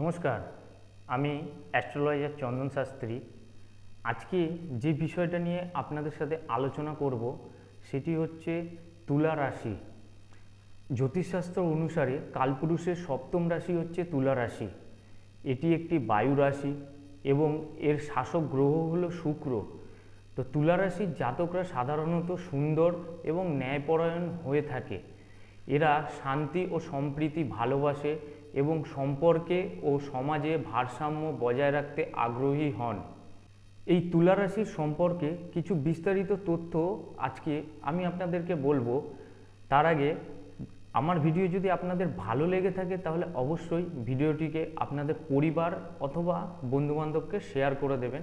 নমস্কার, আমি অ্যাস্ট্রোলজার চন্দন শাস্ত্রী। আজকে যে বিষয়টা নিয়ে আপনাদের সাথে আলোচনা করব, সেটি হচ্ছে তুলা রাশি। জ্যোতিষশাস্ত্র অনুসারে কালপুরুষের সপ্তম রাশি হচ্ছে তুলা রাশি। এটি একটি বায়ু রাশি এবং এর শাসক গ্রহ হলো শুক্র। তো তুলা রাশির জাতকরা সাধারণত সুন্দর এবং ন্যায়পরায়ণ হয়ে থাকে। এরা শান্তি ও সম্প্রীতি ভালোবাসে এবং সম্পর্কে ও সমাজে ভারসাম্য বজায় রাখতে আগ্রহী হন। এই তুলা রাশির সম্পর্কে কিছু বিস্তারিত তথ্য আজকে আমি আপনাদেরকে বলব। তার আগে, আমার ভিডিও যদি আপনাদের ভালো লেগে থাকে, তাহলে অবশ্যই ভিডিওটিকে আপনাদের পরিবার অথবা বন্ধুবান্ধবকে শেয়ার করে দেবেন।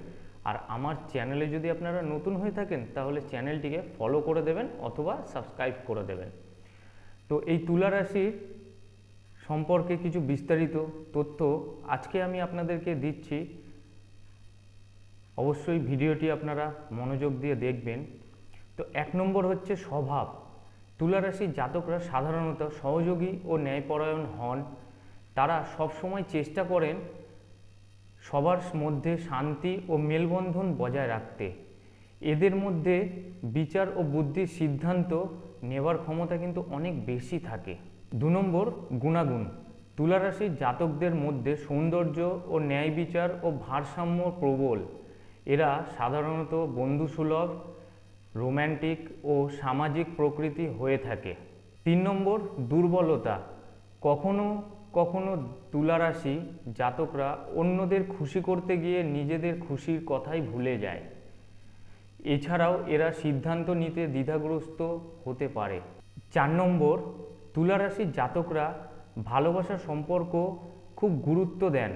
আর আমার চ্যানেলে যদি আপনারা নতুন হয়ে থাকেন, তাহলে চ্যানেলটিকে ফলো করে দেবেন অথবা সাবস্ক্রাইব করে দেবেন। তো এই তুলা রাশির সম্পর্কে কিছু বিস্তারিত তথ্য আজকে আমি আপনাদেরকে দিচ্ছি। অবশ্যই ভিডিওটি আপনারা মনোযোগ দিয়ে দেখবেন। তো এক নম্বর হচ্ছে স্বভাব। তুলা রাশির জাতকরা সাধারণত সহযোগী ও ন্যায়পরায়ণ হন। তারা সবসময় চেষ্টা করেন সবার মধ্যে শান্তি ও মেলবন্ধন বজায় রাখতে। এদের মধ্যে বিচার ও বুদ্ধির সিদ্ধান্ত নেবার ক্ষমতা কিন্তু অনেক বেশি থাকে। দু নম্বর গুণাগুণ। তুলা রাশির জাতকদের মধ্যে সৌন্দর্য ও ন্যায় বিচার ও ভারসাম্য প্রবল। এরা সাধারণত বন্ধুসুলভ, রোম্যান্টিক ও সামাজিক প্রকৃতি হয়ে থাকে। তিন নম্বর দুর্বলতা। কখনো কখনো তুলারাশি জাতকরা অন্যদের খুশি করতে গিয়ে নিজেদের খুশির কথাই ভুলে যায়। এছাড়াও এরা সিদ্ধান্ত নিতে দ্বিধাগ্রস্ত হতে পারে। চার নম্বর তুলারাশির জাতকরা ভালোবাসার সম্পর্ক খুব গুরুত্ব দেন।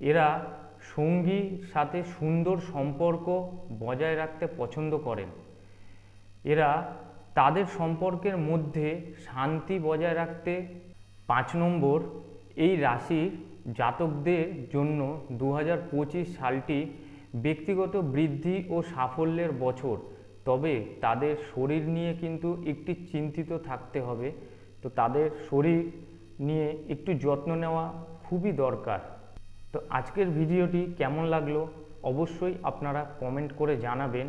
এরা সঙ্গীর সাথে সুন্দর সম্পর্ক বজায় রাখতে পছন্দ করেন। এরা তাদের সম্পর্কের মধ্যে শান্তি বজায় রাখতে পাঁচ নম্বর এই রাশির জাতকদের জন্য দু হাজার পঁচিশ সালটি ব্যক্তিগত বৃদ্ধি ও সাফল্যের বছর। তবে তাদের শরীর নিয়ে কিন্তু একটি চিন্তিত থাকতে হবে। তো তাদের শরীর নিয়ে একটু যত্ন নেওয়া খুবই দরকার। তো আজকের ভিডিওটি কেমন লাগল অবশ্যই আপনারা কমেন্ট করে জানাবেন।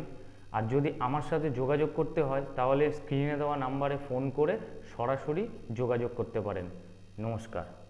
আর যদি আমার সাথে যোগাযোগ করতে হয়, তাহলে স্ক্রিনে দেওয়া নাম্বারে ফোন করে সরাসরি যোগাযোগ করতে পারেন। নমস্কার।